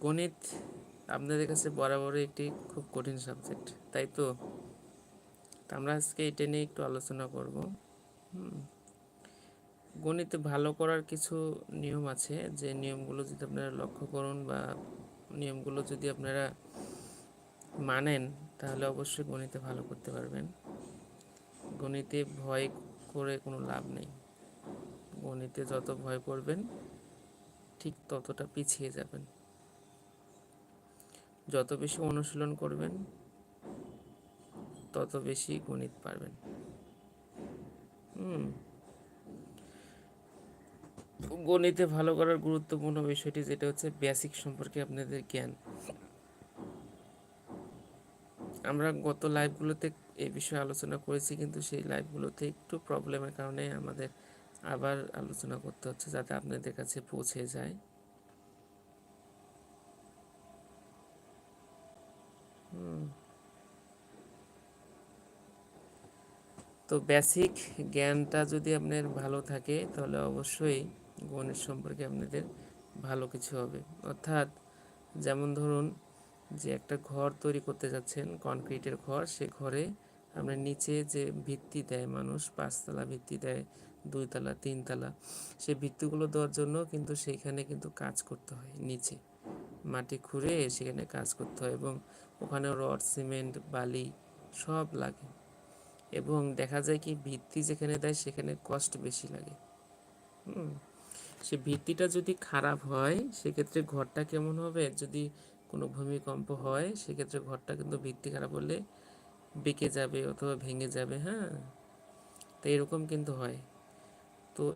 গণিত আপনাদের কাছে বরাবরই একটি খুব কঠিন সাবজেক্ট তাই তো? আমরা আজকে এটা নিয়ে একটু আলোচনা করব। গণিতে ভালো করার কিছু নিয়ম আছে, যে নিয়মগুলো যদি আপনারা লক্ষ্য করুন বা নিয়মগুলো যদি আপনারা মানেন, তাহলে অবশ্যই গণিতে ভালো করতে পারবেন। গণিতে ভয় করে কোনো লাভ নেই। গণিতে যত ভয় করবেন, ঠিক ততটা পিছিয়ে যাবেন। যত বেশি অনুশীলন করবেন, তত বেশি গণিত পারবেন। গণিতে ভালো করার গুরুত্বপূর্ণ বিষয়টি যেটা হচ্ছে বেসিক সম্পর্কে আপনাদের জ্ঞান। আমরা গত লাইভগুলোতে এই বিষয়ে আলোচনা করেছি, কিন্তু সেই লাইভগুলোতে একটু প্রবলেমের কারণে আমাদের আবার আলোচনা করতে হচ্ছে, যাতে আপনাদের কাছে পৌঁছে যায়। তো বেসিক জ্ঞানটা যদি আপনার ভালো থাকে, তাহলে অবশ্যই গণিত সম্পর্কে আপনাদের ভালো কিছু হবে। অর্থাৎ যেমন ধরুন যে একটা ঘর তৈরি করতে যাচ্ছেন কনক্রিটের ঘর, সে ঘরে আপনার নিচে যে ভিত্তি দেয় মানুষ, পাঁচতলা ভিত্তি দেয়, দুইতলা, তিনতলা, সে ভিত্তিগুলো দেওয়ার জন্য কিন্তু সেইখানে কিন্তু কাজ করতে হয় নিচে। মাটি খুঁড়ে সেখানে কাজ করতে হয় এবং ওখানে রড, সিমেন্ট, বালি সব লাগে। এবং দেখা যায় কি ভিত্তি যেখানে দেয় সেখানে কষ্ট বেশি লাগে। হুম, সে ভিত্তিটা যদি খারাপ হয়, সেক্ষেত্রে ঘরটা কেমন হবে? যদি কোনো ভূমিকম্প হয়, সেক্ষেত্রে ঘরটা কিন্তু ভিত্তি খারাপ হলে বেঁকে যাবে অথবা ভেঙে যাবে হ্যাঁ? তো এরকম কিন্তু হয়। তো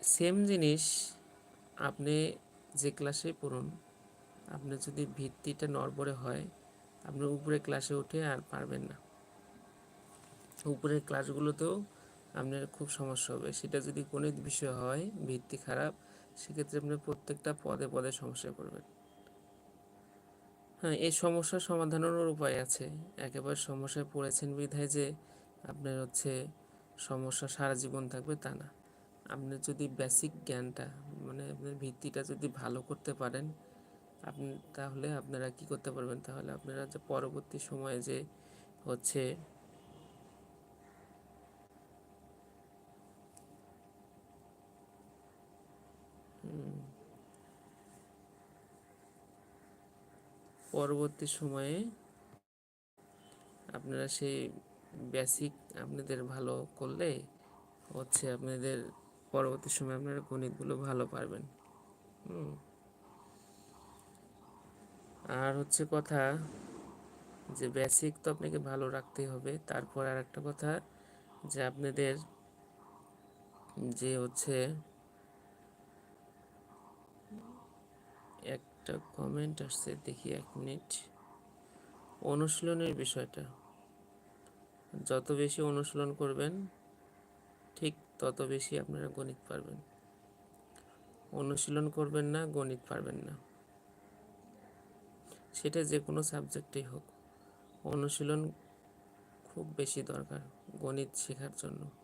সেম জিনিস আপনি যে ক্লাসে পড়ুন আপনার যদি ভিত্তিটা নড়বড়ে হয়, আপনি উপরে ক্লাসে উঠে আর পারবেন না। উপরের ক্লাসগুলোতেও আপনার খুব সমস্যা হবে। সেটা যদি গণিত বিষয় হয়, ভিত্তি খারাপ, সেক্ষেত্রে আপনি প্রত্যেকটা পদে পদে সমস্যায় পড়বেন। হ্যাঁ এই সমস্যার সমাধানেরও উপায় আছে। একেবারে সমস্যায় পড়েছেন বিধায় যে আপনার হচ্ছে সমস্যা সারা জীবন থাকবে তা না। আপনার যদি বেসিক জ্ঞানটা মানে আপনার ভিত্তিটা যদি ভালো করতে পারেন, আপনি তাহলে আপনারা কি করতে পারবেন? তাহলে আপনারা যে পরবর্তী সময়ে যে হচ্ছে পরবর্তী সময়ে আপনারা সেই বেসিক আপনাদের ভালো করলে হচ্ছে আপনাদের পরবর্তী সময় আপনারা গণিতগুলো ভালো পারবেন। আর হচ্ছে কথা যে বেসিক তো আপনাকে ভালো রাখতেই হবে। তারপর আর একটা কথা যে আপনাদের যে হচ্ছে একটা কমেন্ট আসছে, দেখি এক মিনিট অনুশীলনের বিষয়টা। যত বেশি অনুশীলন করবেন, ঠিক তত বেশি আপনারা গণিত পারবেন। অনুশীলন করবেন না, গণিত পারবেন না। সেটা যে কোনো সাবজেক্টেই হোক। অনুশীলন খুব বেশি দরকার গণিত শেখার জন্য।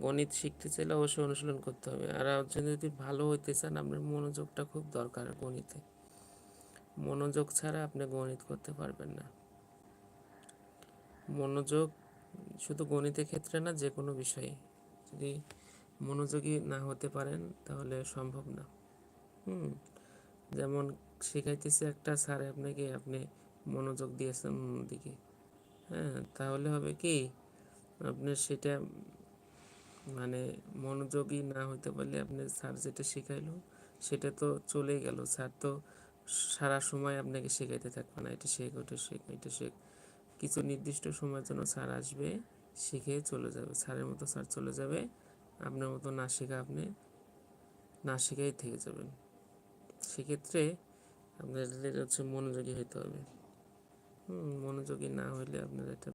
গণিত শিখতে চাইলে অবশ্যই অনুশীলন করতে হবে। আর আপনি যদি ভালো হইতে চান, আপনার মনোযোগটা খুব দরকার গণিতে। মনোযোগ ছাড়া আপনি গণিত করতে পারবেন না। মনোযোগ শুধু গণিতের ক্ষেত্রে না যে কোনো বিষয়ে। যদি মনোযোগী না হতে পারেন, তাহলে সম্ভব না। হুম, যেমন শেখাইতেছে একটা স্যার আপনাকে, আপনি মনোযোগ দিয়েছেন দিকে হ্যাঁ তাহলে হবে কি? আপনার সেটা মানে মনোযোগী না হতে পারলে আপনি স্যার যেটা শেখাইলো, সেটা তো চলেই গেল। স্যার তো সারা সময় আপনাকে শেখাইতে থাকবে না, এটা শেখ, ওটা শেখ, এটা শেখ। কিছু নির্দিষ্ট সময়ের জন্য স্যার আসবে, শিখে চলে যাবে। স্যারের মতো স্যার চলে যাবে, আপনার মতো না শেখা আপনি না শেখাই থেকে যাবেন। সেক্ষেত্রে আপনাদের হচ্ছে মনোযোগী হতে হবে। মনোযোগী না হইলে আপনার এটা